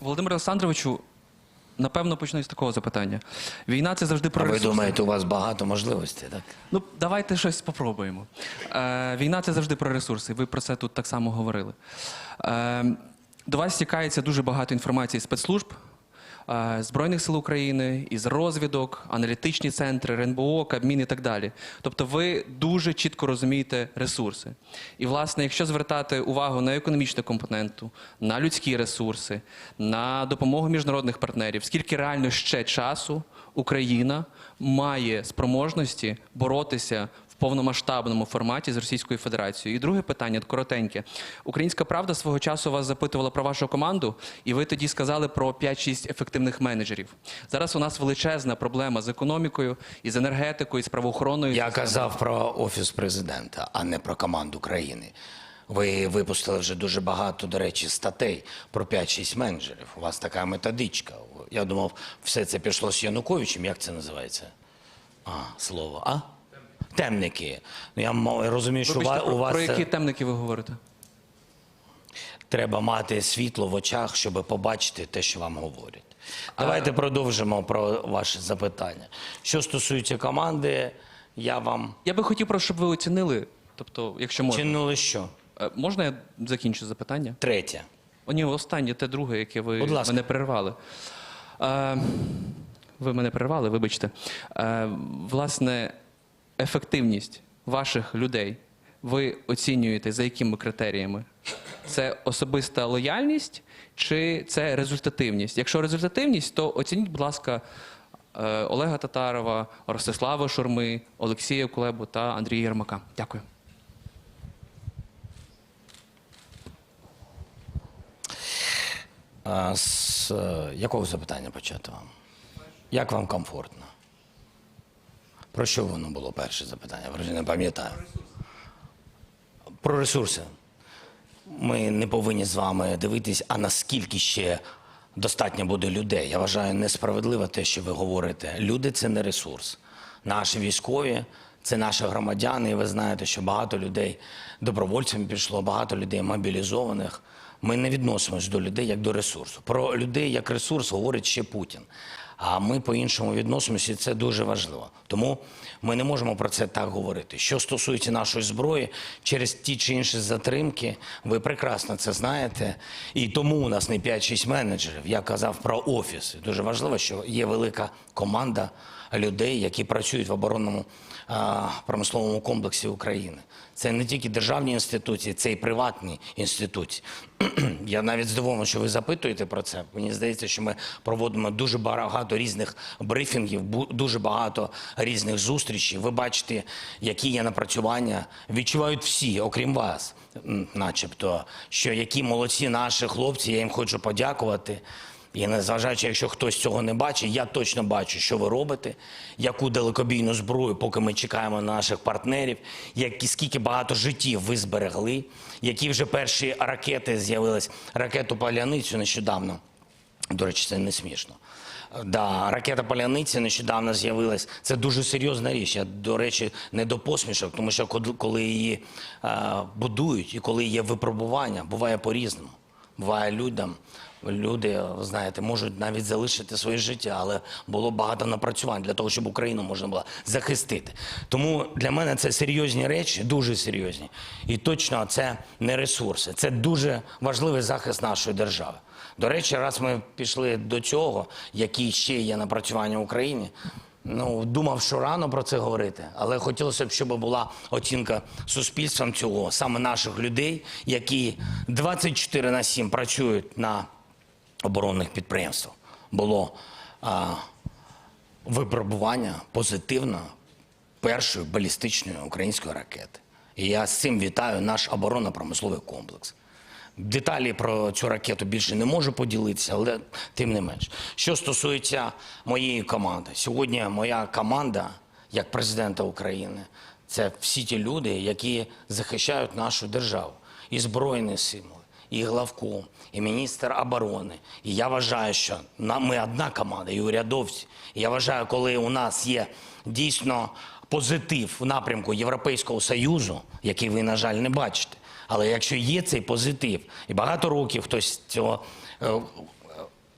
Володимир Олександровичу, напевно, почну з такого запитання. Війна це завжди А про ви ресурси. думаєте, у вас багато можливостей, так? Ну, давайте щось спробуємо. Е, війна це завжди про ресурси. Ви про це тут так само говорили. Е, до вас стікається дуже багато інформації з спецслужб. Е, Збройних сил України, із розвідок, аналітичні центри, РНБО, Кабмін і так далі. Тобто ви дуже чітко розумієте ресурси. І, власне, якщо звертати увагу на економічну компоненту, на людські ресурси, на допомогу міжнародних партнерів, скільки реально ще часу Україна має спроможності боротися повномасштабному форматі з Російською Федерацією. І друге питання коротеньке. Українська правда свого часу вас запитувала про вашу команду, і ви тоді сказали про 5-6 ефективних менеджерів. Зараз у нас величезна проблема з економікою, і з енергетикою, і з правоохороною. Я казав про офіс президента, а не про команду країни. Ви випустили вже дуже багато, до речі, статей про 5-6 менеджерів. У вас така методичка. Я думав, все це пішло з Януковичем. Як це називається? А, слово, а? Темники. Ну, я м- розумію, що Вибачте, ва- про, у вас про це- які темники ви говорите? треба мати світло в очах, щоб побачити те, що вам говорять. Давайте продовжимо про ваше запитання. Що стосується команди, я вам Я би хотів, просто, щоб ви оцінили. Тобто, якщо можна, чинили що? Е, можна я закінчу запитання? Третє. О, ні, останнє, те друге, яке ви Будь ласка. мене перервали. Е, ви мене перервали, вибачте. Е, власне, ефективність ваших людей ви оцінюєте за якими критеріями? Це особиста лояльність чи це результативність? Якщо результативність, то оцініть, будь ласка, е, Олега Татарова, Ростислава Шурми, Олексія Кулебу та Андрія Єрмака. Дякую. А з е, якого запитання почати вам? Як вам комфортно? Про що воно було перше запитання? Вже не пам'ятаю. Про ресурси. Ми не повинні з вами дивитись, а наскільки ще достатньо буде людей. Я вважаю несправедливо те, що ви говорите. Люди це не ресурс. Наші військові це наші громадяни. І ви знаєте, що багато людей добровольцями пішло, багато людей мобілізованих. Ми не відносимось до людей як до ресурсу. Про людей як ресурс говорить ще Путін. А ми по-іншому відносимося, і це дуже важливо. Тому ми не можемо про це так говорити. Що стосується нашої зброї, через ті чи інші затримки, ви прекрасно це знаєте. І тому у нас не 5-6 менеджерів. Я казав про офіс. Дуже важливо, що є велика команда людей, які працюють в оборонному промисловому комплексі України. Це не тільки державні інституції, це і приватні інституції. Я навіть здивований, що ви запитуєте про це. Мені здається, що ми проводимо дуже багато різних брифінгів, дуже багато різних зустрічей. Ви бачите, які є напрацювання. Відчувають всі, окрім вас, начебто, що які молодці наші хлопці. Я їм хочу подякувати. І незважаючи, якщо хтось цього не бачить, я точно бачу, що ви робите, яку далекобійну зброю, поки ми чекаємо на наших партнерів, які скільки багато життів ви зберегли, які вже перші ракети з'явились, ракету Паляницю нещодавно. До речі, це не смішно. Да, ракета Паляниця нещодавно з'явилась. Це дуже серйозна річ. Я, до речі, не до посмішок, тому що коли її е, будують і коли є випробування, буває по-різному. Буває людям. Люди, знаєте, можуть навіть залишити своє життя, але було багато напрацювань для того, щоб Україну можна було захистити. Тому для мене це серйозні речі, дуже серйозні. І точно це не ресурси. Це дуже важливий захист нашої держави. До речі, раз ми пішли до цього, які ще є напрацювання в Україні. Ну, думав, що рано про це говорити, але хотілося б, щоб була оцінка суспільством цього, саме наших людей, які 24 на 7 працюють на оборонних підприємствах. Було а, випробування позитивно першої балістичної української ракети. І я з цим вітаю наш оборонно-промисловий комплекс. Деталі про цю ракету більше не можу поділитися, але тим не менш. Що стосується моєї команди, сьогодні моя команда, як президента України, це всі ті люди, які захищають нашу державу і збройні сили, і главком, і міністр оборони. І я вважаю, що ми одна команда, і урядовці. І я вважаю, коли у нас є дійсно позитив в напрямку Європейського Союзу, який ви, на жаль, не бачите. Але якщо є цей позитив, і багато років хтось цього е,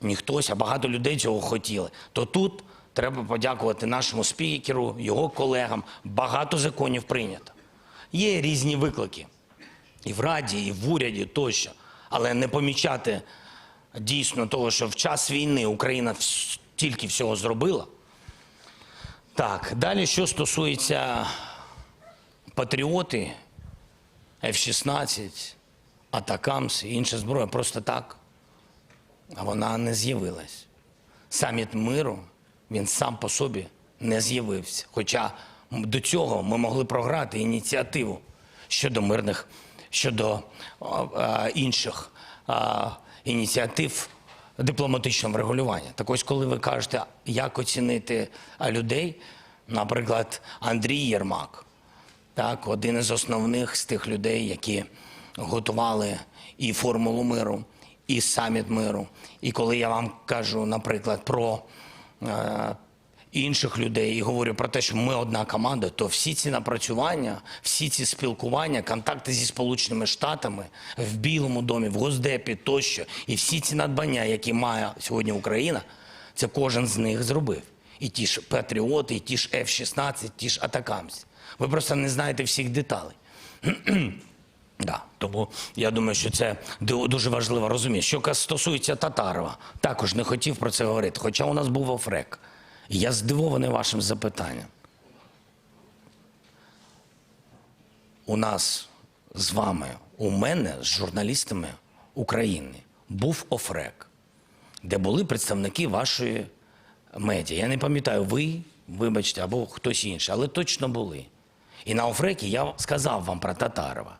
не хтось, а багато людей цього хотіли, то тут треба подякувати нашому спікеру, його колегам. Багато законів прийнято. Є різні виклики і в Раді, і в уряді тощо. Але не помічати дійсно того, що в час війни Україна тільки всього зробила. Так, далі, що стосується патріоти, F-16, Атакамс і інша зброя, просто так. А вона не з'явилась. Саміт миру, він сам по собі не з'явився. Хоча до цього ми могли програти ініціативу щодо мирних, щодо а, інших а, ініціатив дипломатичного врегулювання. Так ось, коли ви кажете, як оцінити людей, наприклад, Андрій Єрмак, так, один із основних з тих людей, які готували і формулу миру, і саміт миру. І коли я вам кажу, наприклад, про е, інших людей і говорю про те, що ми одна команда, то всі ці напрацювання, всі ці спілкування, контакти зі Сполученими Штатами в Білому домі, в Госдепі тощо, і всі ці надбання, які має сьогодні Україна, це кожен з них зробив. І ті ж Патріоти, і ті ж F-16, ті ж Атакамс. Ви просто не знаєте всіх деталей. Да, тому я думаю, що це дуже важливо розуміти. Що стосується Татарова, також не хотів про це говорити. Хоча у нас був офрек. Я здивований вашим запитанням. У нас з вами, у мене, з журналістами України, був офрек, де були представники вашої медіа. Я не пам'ятаю, ви, вибачте, або хтось інший, але точно були. І на офрекі я сказав вам про Татарова.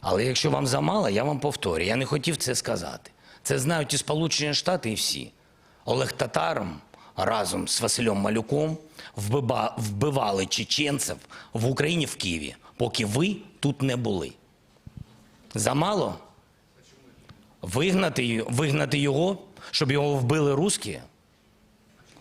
Але якщо вам замало, я вам повторю. Я не хотів це сказати. Це знають і Сполучені Штати, і всі. Олег Татаром разом з Василем Малюком вбивали чеченців в Україні в Києві, поки ви тут не були. Замало? Вигнати, вигнати його, щоб його вбили русські?